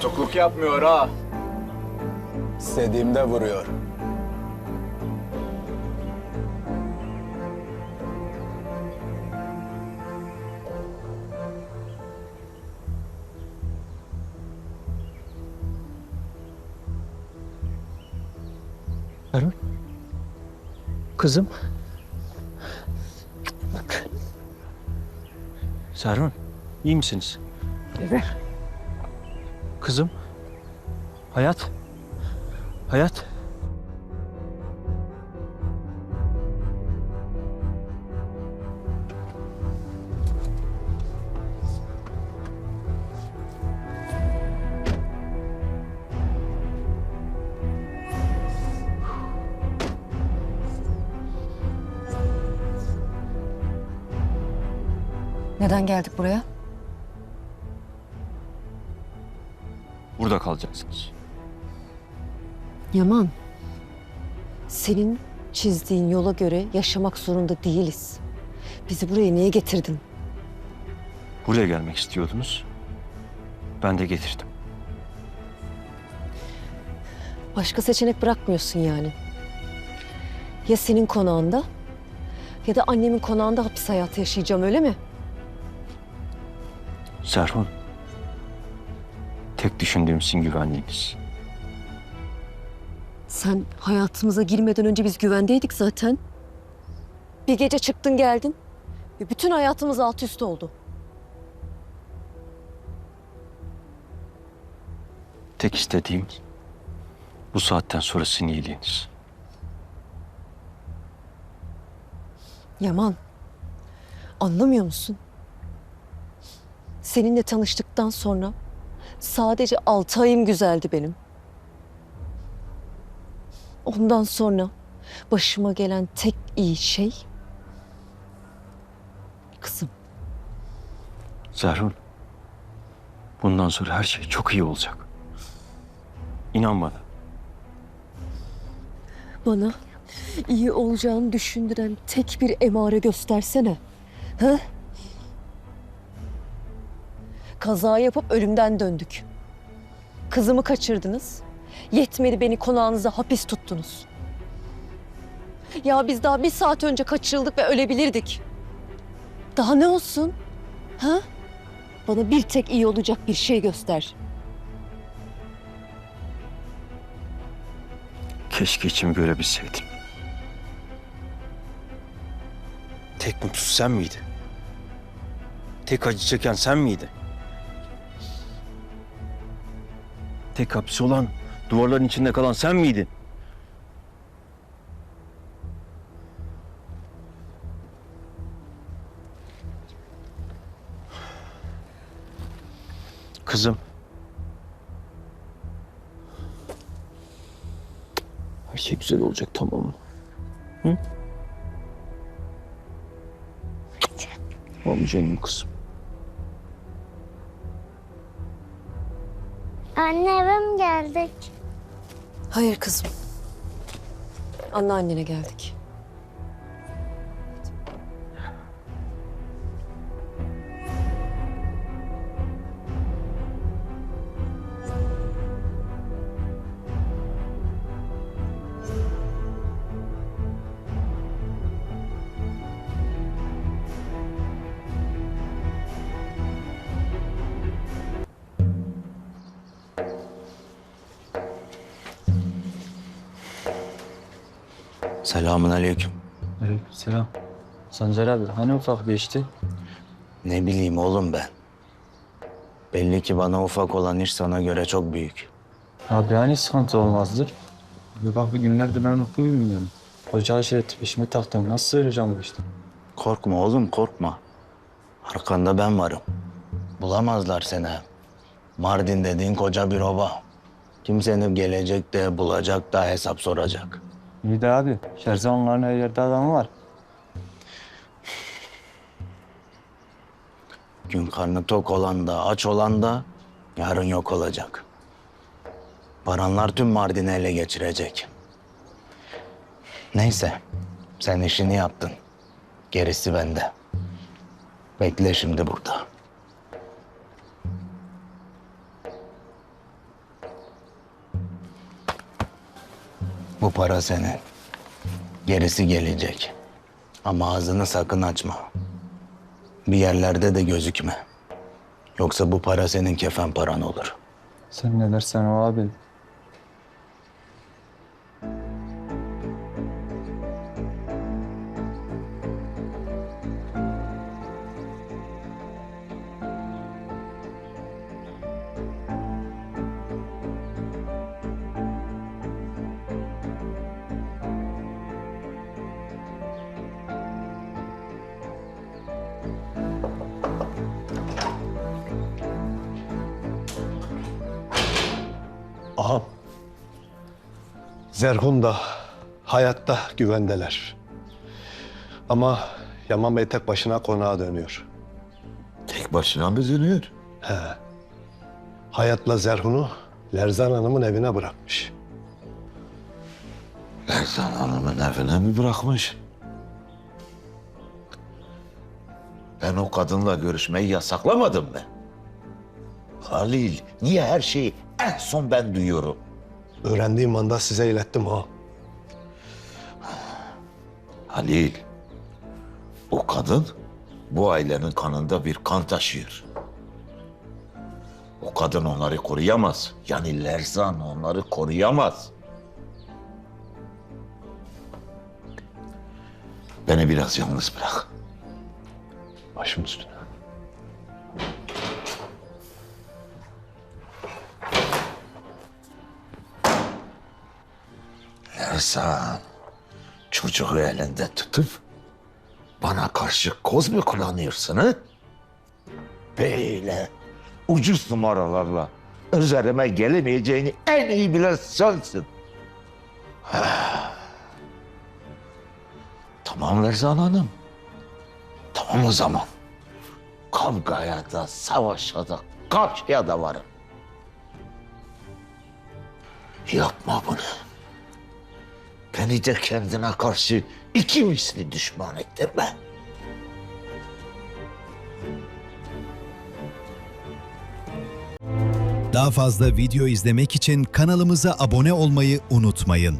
Tutukluk yapmıyor ha. İstediğimde vuruyor. Erol. Kızım. Bak. Serhan, iyi misiniz? Evet. Kızım. Hayat. Hayat. Neden geldik buraya? Burada kalacaksınız. Yaman. Senin çizdiğin yola göre yaşamak zorunda değiliz. Bizi buraya niye getirdin? Buraya gelmek istiyordunuz. Ben de getirdim. Başka seçenek bırakmıyorsun yani. Ya senin konağında ya da annemin konağında hapis hayatı yaşayacağım öyle mi? Serhan. Tek düşündüğüm sizin güvenliğiniz. Sen hayatımıza girmeden önce biz güvendeydik zaten. Bir gece çıktın geldin ve bütün hayatımız alt üst oldu. Tek istediğim bu saatten sonra sizin iyiliğiniz. Yaman, anlamıyor musun? Seninle tanıştıktan sonra sadece altı ayım güzeldi benim. Ondan sonra başıma gelen tek iyi şey kızım. Serhan. Bundan sonra her şey çok iyi olacak. İnan bana. Bana iyi olacağını düşündüren tek bir emare göstersene. Ha? Kaza yapıp ölümden döndük. Kızımı kaçırdınız. Yetmedi beni konağınıza hapis tuttunuz. Ya biz daha bir saat önce kaçırıldık ve ölebilirdik. Daha ne olsun? Ha? Bana bir tek iyi olacak bir şey göster. Keşke içimi görebilseydim. Tek mutsuz sen miydin? Tek acı çeken sen miydin? Tek hapsi olan, duvarların içinde kalan sen miydin? Kızım. Her şey güzel olacak tamam mı? Hı? Tamam canım kızım. Anne eve mi geldik? Hayır kızım. Anneannene geldik. Selamun aleyküm. Aleykümselam. Sancar abi hani ufak geçti? Ne bileyim oğlum ben. Belli ki bana ufak olan iş sana göre çok büyük. Abi hani sıkıntı olmazdır? Bir bak bir günlerde ben hukuku bilmiyorum. Hoca aşireti peşime taktım. Nasıl söyleyeceğim bu işte? Korkma oğlum korkma. Arkanda ben varım. Bulamazlar seni. Mardin dediğin koca bir ova. Kimsenin gelecek de bulacak da hesap soracak. İyi de abi. Şerze her yerde adamı var. Gün karnı tok olan da aç olan da yarın yok olacak. Baranlar tüm Mardin'i ele geçirecek. Neyse sen işini yaptın. Gerisi bende. Bekle şimdi burada. Bu para senin. Gerisi gelecek. Ama ağzını sakın açma. Bir yerlerde de gözükme. Yoksa bu para senin kefen paran olur. Sen ne dersen o abi. Zerhun da hayatta güvendeler. Ama Yaman Bey tek başına konağa dönüyor. Tek başına mı dönüyor? Hayatla Zerhun'u Lerzan Hanım'ın evine bırakmış. Erzan Hanım'ın evine mi bırakmış? Ben o kadınla görüşmeyi yasaklamadım mı? Halil, niye her şeyi en son ben duyuyorum? Öğrendiğim anda size ilettim ha. Halil, o kadın bu ailenin kanında bir kan taşıyor. O kadın onları koruyamaz. Yani Lerzan onları koruyamaz. Beni biraz yalnız bırak. Başım üstüne. Lerzan, çocuğu elinde tutup bana karşı koz mu kullanıyorsun ha? Böyle ucuz numaralarla üzerime gelemeyeceğini en iyi bilen sensin. Tamam Lerzan Hanım. Tamam o zaman. Kavgaya da savaşa da karşıya da varım. Yapma bunu. Beni de kendine karşı iki misli düşman ettirme. Daha fazla video izlemek için kanalımıza abone olmayı unutmayın.